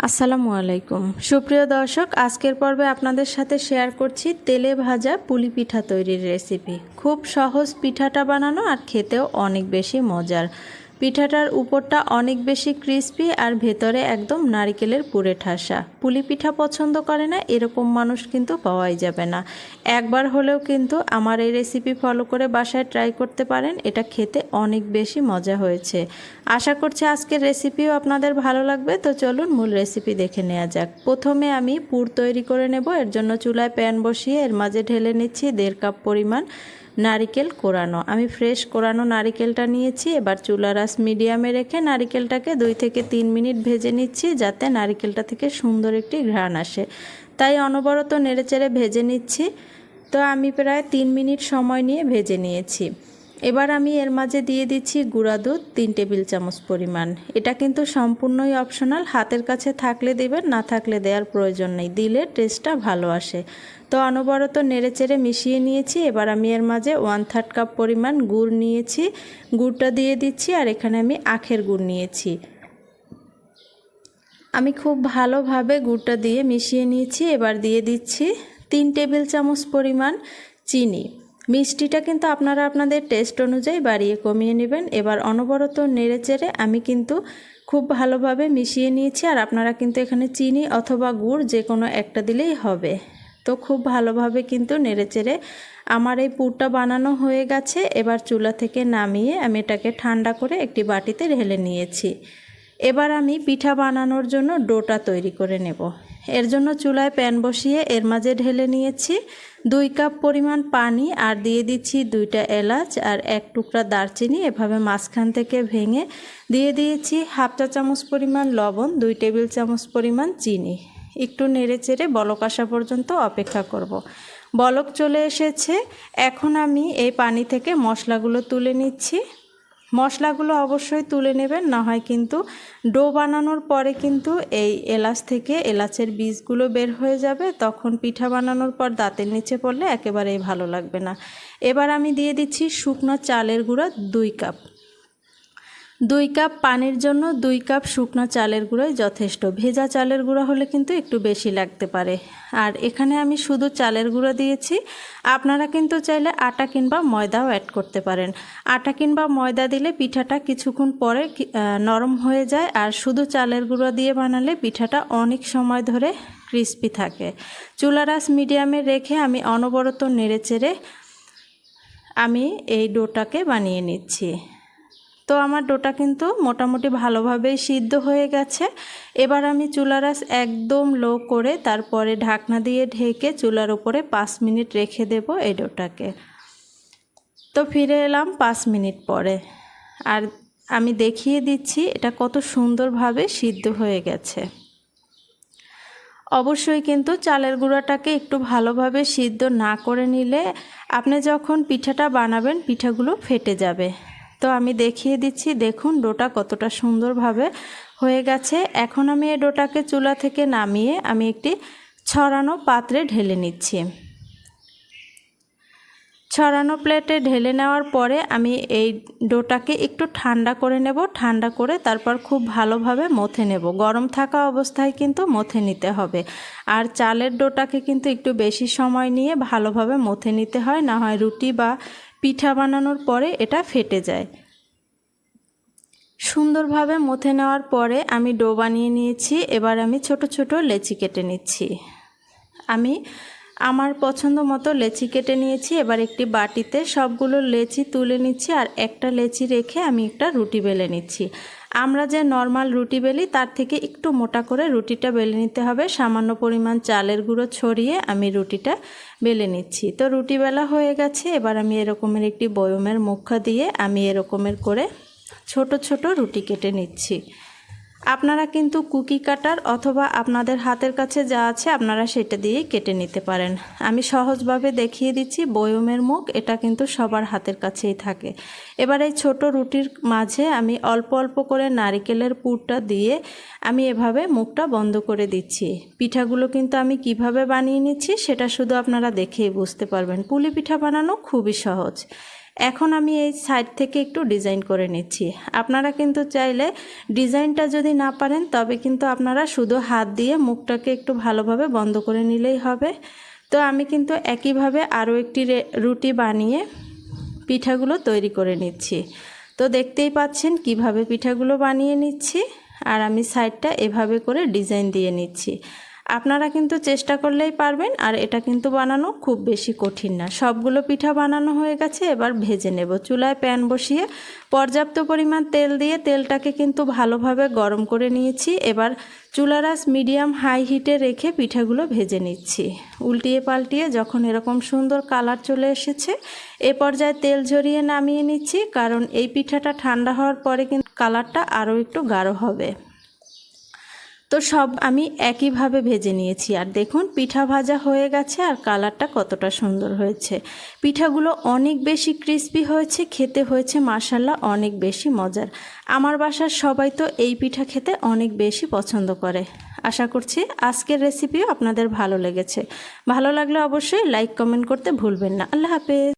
আসসালামু আলাইকুম। সুপ্রিয় দর্শক, আজকের পর্বে আপনাদের সাথে শেয়ার করছি তেলে ভাজা পুলি পিঠা তৈরির রেসিপি খুব সহজ পিঠাটা বানানো আর খেতেও অনেক বেশি মজার। পিঠাটার উপরটা অনেক বেশি ক্রিস্পি আর ভেতরে একদম নারিকেলের পুরে ঠাসা। পুলি পিঠা পছন্দ করে না, এরকম মানুষ কিন্তু পাওয়াই যাবে না। একবার হলেও কিন্তু আমার এই রেসিপি ফলো করে বাসায় ট্রাই করতে পারেন, এটা খেতে অনেক বেশি মজা হয়েছে। আশা করছি আজকের রেসিপিও আপনাদের ভালো লাগবে, তো চলুন মূল রেসিপি দেখে নেওয়া যাক। প্রথমে আমি পুর তৈরি করে নেব, এর জন্য চুলায় প্যান বসিয়ে এর মাঝে ঢেলে নিচ্ছি দেড় কাপ পরিমাণ নারিকেল কোরানো। আমি ফ্রেশ কোরানো নারিকেলটা নিয়েছি, এবার চুলা রাস মিডিয়ামে রেখে নারিকেলটাকে দুই থেকে তিন মিনিট ভেজে নিচ্ছি, যাতে নারিকেলটা থেকে সুন্দর একটি ঘ্রাণ আসে। তাই অনবরত নেড়েচেড়ে ভেজে নিচ্ছি। তো আমি প্রায় তিন মিনিট সময় নিয়ে ভেজে নিয়েছি। এবার আমি এর মাঝে দিয়ে দিচ্ছি গুঁড়া দুধ, তিন টেবিল চামচ পরিমাণ। এটা কিন্তু সম্পূর্ণই অপশনাল হাতের কাছে থাকলে দেবেন, না থাকলে দেওয়ার প্রয়োজন নেই। দিলে টেস্টটা ভালো আসে। তো অনবরত নেড়েচেড়ে মিশিয়ে নিয়েছি, এবার আমি এর মাঝে ওয়ান থার্ড কাপ পরিমাণ গুড় নিয়েছি। গুড়টা দিয়ে দিচ্ছি আর এখানে আমি আখের গুড় নিয়েছি। আমি খুব ভালোভাবে গুড়টা দিয়ে মিশিয়ে নিয়েছি, এবার দিয়ে দিচ্ছি তিন টেবিল চামচ পরিমাণ চিনি। মিষ্টিটা কিন্তু আপনারা আপনাদের টেস্ট অনুযায়ী বাড়িয়ে কমিয়ে নেবেন। এবার অনবরত নেড়ে নেড়েচেড়ে আমি কিন্তু খুব ভালোভাবে মিশিয়ে নিয়েছি আর আপনারা কিন্তু এখানে চিনি অথবা গুড় যে কোনো একটা দিলেই হবে। তো খুব ভালোভাবে কিন্তু নেড়েচেড়ে আমার এই পুরটা বানানো হয়ে গেছে। এবার চুলা থেকে নামিয়ে আমি এটাকে ঠান্ডা করে একটি বাটিতে ঢেলে নিয়েছি। এবার আমি পিঠা বানানোর জন্য ডোটা তৈরি করে নেব। এর জন্য চুলায় প্যান বসিয়ে এর মাঝে ঢেলে নিয়েছি দুই কাপ পরিমাণ পানি আর দিয়ে দিচ্ছি দুইটা এলাচ আর এক টুকরা দারচিনি, এভাবে মাঝখান থেকে ভেঙে দিয়ে দিয়েছি হাফ চা চামচ পরিমাণ লবণ, দুই টেবিল চামচ পরিমাণ চিনি। একটু নেড়ে চেড়ে বলক আসা পর্যন্ত অপেক্ষা করব। বলক চলে এসেছে। এখন আমি এই পানি থেকে মশলাগুলো তুলে নিচ্ছি। মশলাগুলো অবশ্যই তুলে নেবেন, না হয় কিন্তু ডো বানানোর পরে কিন্তু এই এলাচ থেকে এলাচের বীজগুলো বের হয়ে যাবে। তখন পিঠা বানানোর পর দাঁতের নিচে পড়লে একেবারেই ভালো লাগবে না। এবার আমি দিয়ে দিচ্ছি শুকনো চালের গুঁড়া দুই কাপ। দুই কাপ পানির জন্য দুই কাপ শুকনো চালের গুঁড়োই যথেষ্ট। ভেজা চালের গুঁড়ো হলে কিন্তু একটু বেশি লাগতে পারে। আর এখানে আমি শুধু চালের গুঁড়ো দিয়েছি। আপনারা কিন্তু চাইলে আটা কিংবা ময়দাও অ্যাড করতে পারেন। আটা কিংবা ময়দা দিলে পিঠাটা কিছুক্ষণ পরে নরম হয়ে যায়। আর শুধু চালের গুঁড়ো দিয়ে বানালে পিঠাটা অনেক সময় ধরে ক্রিস্পি থাকে। চুলারাস মিডিয়ামে রেখে আমি অনবরত নেড়েচেড়ে আমি এই ডোটাকে বানিয়ে নিচ্ছি। তো আমার ডোটা কিন্তু মোটামুটি ভালোভাবেই সিদ্ধ হয়ে গেছে। এবার আমি চুলারাস একদম লো করে তারপরে ঢাকনা দিয়ে ঢেকে চুলার উপরে পাঁচ মিনিট রেখে দেব এই ডোটাকে। তো ফিরে এলাম পাঁচ মিনিট পরে। আর আমি দেখিয়ে দিচ্ছি এটা কত সুন্দরভাবে সিদ্ধ হয়ে গেছে। অবশ্যই কিন্তু চালের গুঁড়াটাকে একটু ভালোভাবে সিদ্ধ না করে নিলে আপনি যখন পিঠাটা বানাবেন পিঠাগুলো ফেটে যাবে। তো আমি দেখিয়ে দিচ্ছি, দেখুন ডোটা কতটা সুন্দরভাবে হয়ে গেছে। এখন আমি এই ডোটাকে চুলা থেকে নামিয়ে আমি একটি ছড়ানো পাত্রে ঢেলে নিচ্ছি। ছড়ানো প্লেটে ঢেলে নেওয়ার পরে আমি এই ডোটাকে একটু ঠান্ডা করে নেব, ঠান্ডা করে তারপর খুব ভালোভাবে মথে নেব। গরম থাকা অবস্থায় কিন্তু মথে নিতে হবে। আর চালের ডোটাকে কিন্তু একটু বেশি সময় নিয়ে ভালোভাবে মথে নিতে হয়, না হয় রুটি বা পিঠা বানানোর পরে এটা ফেটে যায়। সুন্দরভাবে মথে নেওয়ার পরে আমি ডো বানিয়ে নিয়েছি। এবার আমি ছোট ছোট লেচি কেটে নিচ্ছি। আমি আমার পছন্দ মতো লেচি কেটে নিয়েছি। এবার একটি বাটিতে সবগুলো লেচি তুলে নিচ্ছি আর একটা লেচি রেখে আমি একটা রুটি বেলে নিচ্ছি। আমরা যে নর্মাল রুটি বেলি, তার থেকে একটু মোটা করে রুটিটা বেলে নিতে হবে। সামান্য পরিমাণ চালের গুঁড়ো ছড়িয়ে আমি রুটিটা বেলে নিচ্ছি। তো রুটি বেলা হয়ে গেছে, এবার আমি এরকমের একটি বয়মের মুখা দিয়ে আমি এরকমের করে ছোট ছোট রুটি কেটে নিচ্ছি। আপনারা কিন্তু কুকি কাটার অথবা আপনাদের হাতের কাছে যা আছে আপনারা সেটা দিয়েই কেটে নিতে পারেন। আমি সহজভাবে দেখিয়ে দিচ্ছি বয়মের মুখ, এটা কিন্তু সবার হাতের কাছেই থাকে। এবার এই ছোট রুটির মাঝে আমি অল্প অল্প করে নারিকেলের পুরটা দিয়ে আমি এভাবে মুখটা বন্ধ করে দিচ্ছি। পিঠাগুলো কিন্তু আমি কীভাবে বানিয়ে নিচ্ছি সেটা শুধু আপনারা দেখেই বুঝতে পারবেন। পুলি পিঠা বানানো খুবই সহজ। এখন আমি এই সাইড থেকে একটু ডিজাইন করে নিচ্ছি। আপনারা কিন্তু চাইলে ডিজাইনটা যদি না পারেন, তবে কিন্তু আপনারা শুধু হাত দিয়ে মুখটাকে একটু ভালোভাবে বন্ধ করে নিলেই হবে। তো আমি কিন্তু একইভাবে আরও একটি রুটি বানিয়ে পিঠাগুলো তৈরি করে নিচ্ছি। তো দেখতেই পাচ্ছেন কীভাবে পিঠাগুলো বানিয়ে নিচ্ছি, আর আমি সাইডটা এভাবে করে ডিজাইন দিয়ে নিচ্ছি। আপনারা কিন্তু চেষ্টা করলেই পারবেন, আর এটা কিন্তু বানানো খুব বেশি কঠিন না। সবগুলো পিঠা বানানো হয়ে গেছে, এবার ভেজে নেব। চুলায় প্যান বসিয়ে পর্যাপ্ত পরিমাণ তেল দিয়ে তেলটাকে কিন্তু ভালোভাবে গরম করে নিয়েছি। এবার চুলারাস মিডিয়াম হাই হিটে রেখে পিঠাগুলো ভেজে নিচ্ছি। উল্টিয়ে পাল্টিয়ে যখন এরকম সুন্দর কালার চলে এসেছে, এ পর্যায়ে তেল ঝরিয়ে নামিয়ে নিচ্ছি, কারণ এই পিঠাটা ঠান্ডা হওয়ার পরে কিন্তু কালারটা আরও একটু গাঢ় হবে। তো সব আমি একইভাবে ভেজে নিয়েছি। আর দেখুন, পিঠা ভাজা হয়ে গেছে আর কালারটা কতটা সুন্দর হয়েছে। পিঠাগুলো অনেক বেশি ক্রিস্পি হয়েছে, খেতে হয়েছে মাসাল্লাহ অনেক বেশি মজার। আমার বাসার সবাই তো এই পিঠা খেতে অনেক বেশি পছন্দ করে। আশা করছি আজকের রেসিপিও আপনাদের ভালো লেগেছে। ভালো লাগলে অবশ্যই লাইক কমেন্ট করতে ভুলবেন না। আল্লাহ হাফেজ।